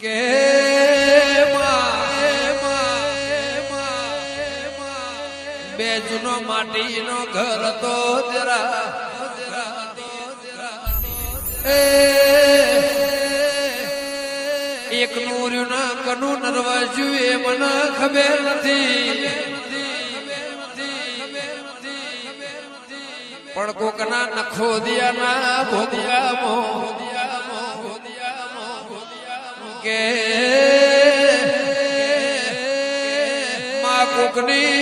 કે બેજનો માટીનો ઘર તો જરા એક નું ના કનું નરવાજ્યું એ મને ખબર નથી. પણ કોકના નખો દિયાના ભોગિયામો કે માં કોકની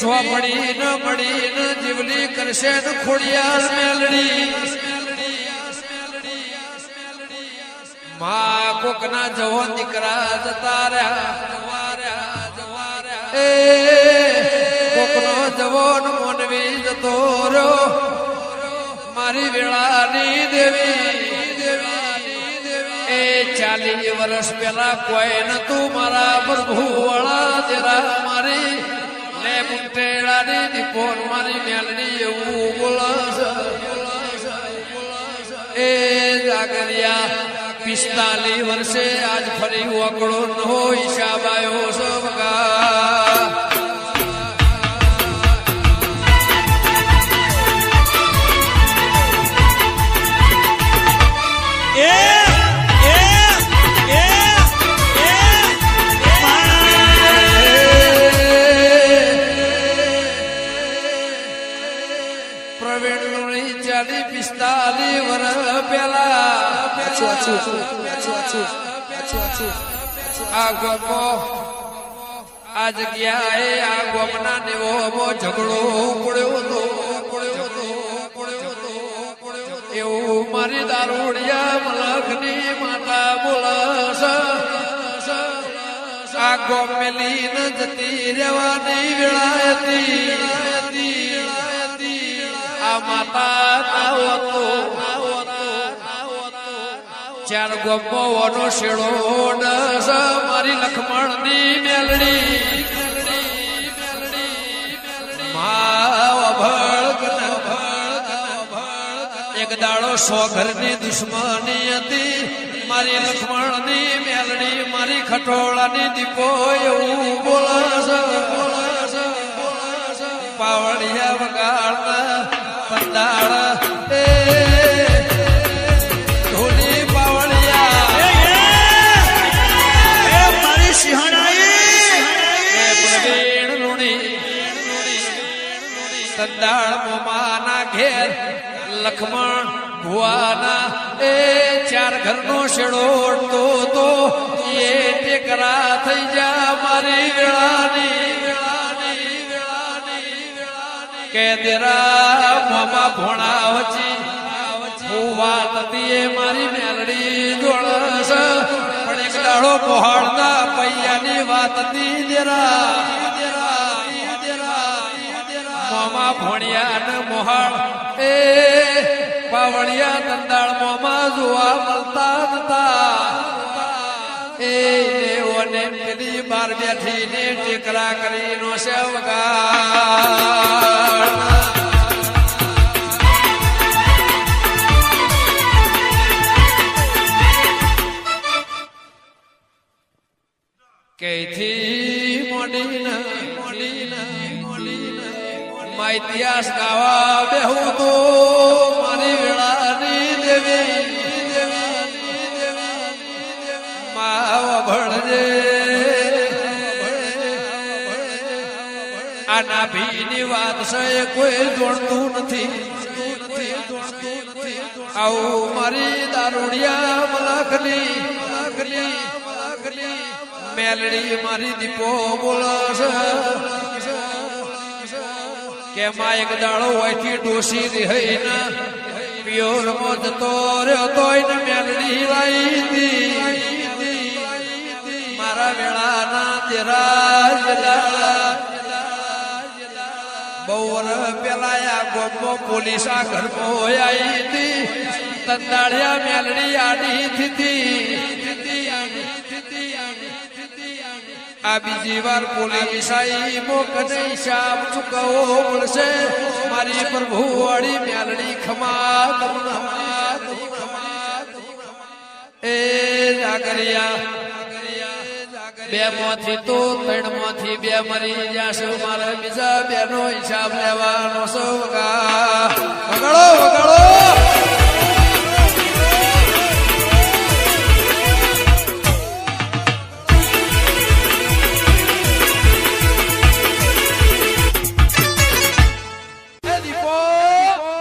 ચોપડી ન મળી ન જીવલી કરશે ન ખોડિયાર મેલડી. માં કોકના જવો દીકરા જતા રહ્યા જવા રહ્યા એ કોકનો જવોન મોનવી જતો રહ્યો. મારી વેળાની દેવી ચાલી વર્ષ પેલા કોઈ નતું મારા પ્રભુ વાળા જરા મારી ને મુંટેડાની દીપોર મારી મેલડી એવું બોલસ એ જાગરિયા પિસ્તાલી વર્ષે આજ ફરી વકડો ન હોય આવ્યો સબકા. વર્ષ પેલા આ ગોપો આ જગ્યાએ આ ગોપના નેવો ઝઘડો ઉપડ્યો હતો હતો એવું મારી દારૂડિયા મલખની માતા બોલસ. આ ગોપ મેલી ન જતી રહેવાની વેળા હતી. માતા ચાર ગોપો વનો શેડો ડસ, મારી લખમણની મેલડી. માવ અભળ એક દાડો સો ઘરની દુશ્મની હતી. મારી લક્ષ્મણની મેલડી, મારી ખટોળાની દીપો એવું બોલસ પાવડિયા વગાડતા સંદાળ મોમાના ઘેર લખમણ ભુવાના. એ ચાર ઘરનો શેડો તો એ ટેકરા થઈ જા. કે ભુવા તતી એ મારી મેલડી જોડસ પણ એક પૈયાની વાત હતી દેરા મોમા ભણ્યા ને મોહાળ. એ પાવળિયા તંદાળ મોમા જોવા મળતા નતા. એ દેવોને પેલી બાર બેઠી ને ટેકરા કરી નો સેવગાડ કઈથી મોડીને મોડીને મોડીને મા ઇતિહાસ ગાવા બેહું તો મારી વેળાની દેવી, માવ ભણજે. આના ભીની વાત છે કોઈ જોડતું નથી. આવું મારી દારૂડિયા મલાખલી મલાખલી મલાખની. મેલડી મારી દીપો બોલસ કે માં એક દાડો હોયથી ડોસી રહી ને પિયોર મો જતો રહ્યો તોય મેલડી લાઈ હતી. મારા વેળાના તેરા બહુર વરસ પેલા આ ગોમો પોલીસ આ ઘરમાં આવી હતી. તંદાળિયા મેલડી આડી થતી. આ બીજી વાર પોલીસ આઈ મોકને હિસાબ ચૂકવવો પડશે મારી પ્રભુ વાળી મ્યાલડી ખમા એ જાગરિયા, બે માંથી તો ત્રણમાંથી બે મરી જશે મારે બીજા બે નો હિસાબ લેવાનો સૌ વગા. વગાડો વગાડો.